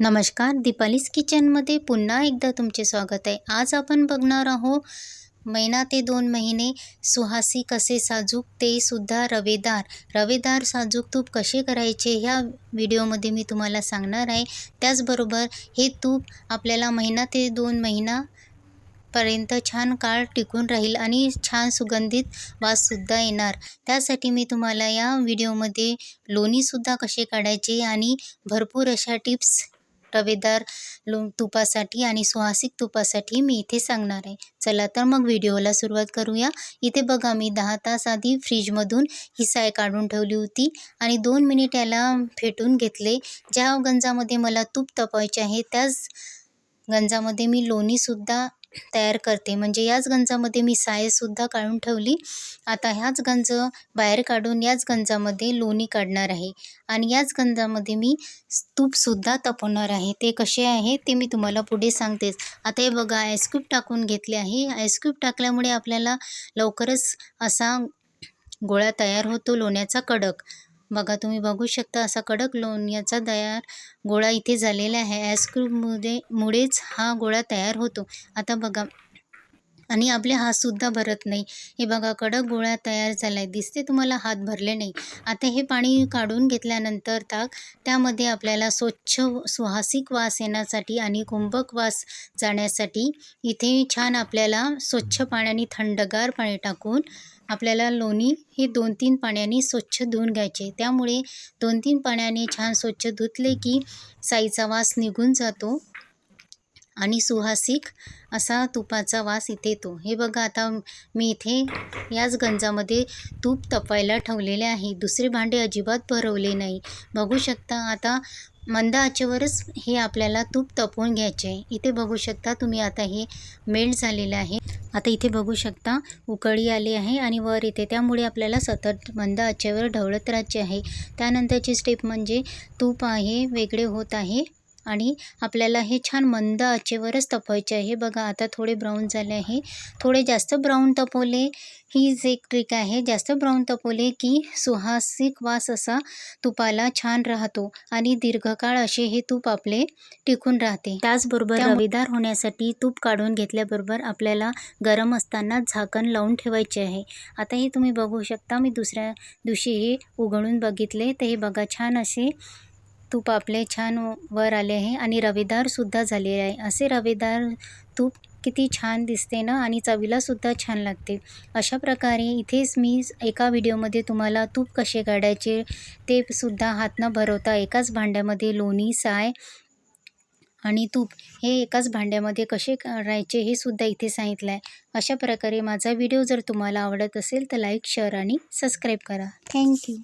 नमस्कार दीपालीस किचनमध्ये पुन्हा एकदा तुमचे स्वागत आहे. आज आपण बघणार आहोत महिना ते दोन महिने सुहासी कसे साजूक ते सुद्धा रवेदार. रवेदार साजूक तूप कसे करायचे ह्या व्हिडिओमध्ये मी तुम्हाला सांगणार आहे. त्याचबरोबर हे तूप आपल्याला महिना ते दोन महिना पर्यंत छान काळ टिकून राहील आणि छान सुगंधित वाससुद्धा येणार. त्यासाठी मी तुम्हाला या व्हिडिओमध्ये लोणीसुद्धा कसे काढायचे आणि भरपूर अशा टिप्स रवेदार लो तुपासाठी आणि सुहासिक तुपासाठी मी इथे सांगणार आहे. चला तर मग व्हिडिओला सुरुवात करूया. इथे बघा मी दहा तास आधी फ्रीजमधून ही साय काढून ठेवली होती आणि दोन मिनिट याला फेटून घेतले. ज्या गंजामध्ये मला तूप तपवायचे आहे त्याच गंजामध्ये मी लोणीसुद्धा तयार करते. म्हणजे याच गंजामध्ये मी सायसुद्धा काढून ठेवली. आता ह्याच गंज बाहेर काढून याच गंजामध्ये लोणी काढणार आहे. आणि याच गंजामध्ये मी तूपसुद्धा तपवणार आहे. ते कसे आहे ते मी तुम्हाला पुढे सांगतेच आता हे बघा आईस्क्यूब टाकून घेतले आहे. आईस्क्यूब टाकल्यामुळे आपल्याला लवकरच असा गोळा तयार होतो लोण्याचा कडक. बघा तुम्ही बघू शकता असा कडक लोण्याचा तयार गोळा इथे झालेला आहे. आईस्क्रीममध्ये मुळेच हा गोळा तयार होतो. आता बघा आणि आपले हातसुद्धा भरत नाही. हे बघा कडक गोळा तयार झाला आहे दिसते तुम्हाला हात भरले नाही. आता हे पाणी काढून घेतल्यानंतर ताक त्यामध्ये आपल्याला स्वच्छ सुहासिक वास येण्यासाठी आणि कुंभक वास जाण्यासाठी इथे छान आपल्याला स्वच्छ पाण्याने थंडगार पाणी टाकून आपल्याला लोणी हे दोन तीन पाण्याने स्वच्छ धुवून घ्यायचे. त्यामुळे दोन तीन पाण्याने छान स्वच्छ धुतले की साईचा वास निघून जातो. आणि सुहासिक असा तुपाचा वास इथे येतो. हे बघा आता मी इथे याच गंजामध्ये तूप तपायला ठेवलेले आहे. दुसरे भांडे अजिबात भरवले नाही. बघू शकता आता मंद आचेवरच हे आपल्याला तूप तपवून घ्यायचे आहे. इथे बघू शकता तुम्ही आता हे मेल्ट झालेलं आहे. आता इथे बघू शकता उकळी आली आहे आणि वर येते. त्यामुळे आपल्याला सतत मंद आचेवर ढवळत राहायचे आहे. त्यानंतरची स्टेप म्हणजे तूप आहे वेगळे होत आहे. आणि आपल्याला हे छान मंद आचेवरच तपवायचे आहे. बघा आता थोडे ब्राऊन झाले आहे. थोडे जास्त ब्राऊन तपवले हीच एक ट्रिक आहे जास्त ब्राऊन तपवले की सुहासिक वास असा तुपाला छान राहतो आणि दीर्घकाळ असे हे तूप आपले टिकून राहते. त्याचबरोबर रवेदार होण्यासाठी तूप काढून घेतल्याबरोबर आपल्याला गरम असताना झाकण लावून ठेवायचे आहे. आता हे तुम्ही बघू शकता मी दुसऱ्या दिवशी हे उघडून बघितले. तर हे बघा छान असे तूप आपले छान वर आले आहे आणि रवेदारसुद्धा झालेले आहे. असे रवेदार तूप किती छान दिसते ना आणि चवीलासुद्धा छान लागते. अशा प्रकारे इथेच मी एका व्हिडिओमध्ये तुम्हाला तूप कसे काढायचे ते सुद्धा हात न भरवता एकाच भांड्यामध्ये लोणी साय आणि तूप हे एकाच भांड्यामध्ये कसे करायचे हे सुद्धा इथे सांगितलं आहे अशा प्रकारे माझा व्हिडिओ जर तुम्हाला आवडत असेल तर लाईक शेअर आणि सबस्क्राईब करा. Thank you.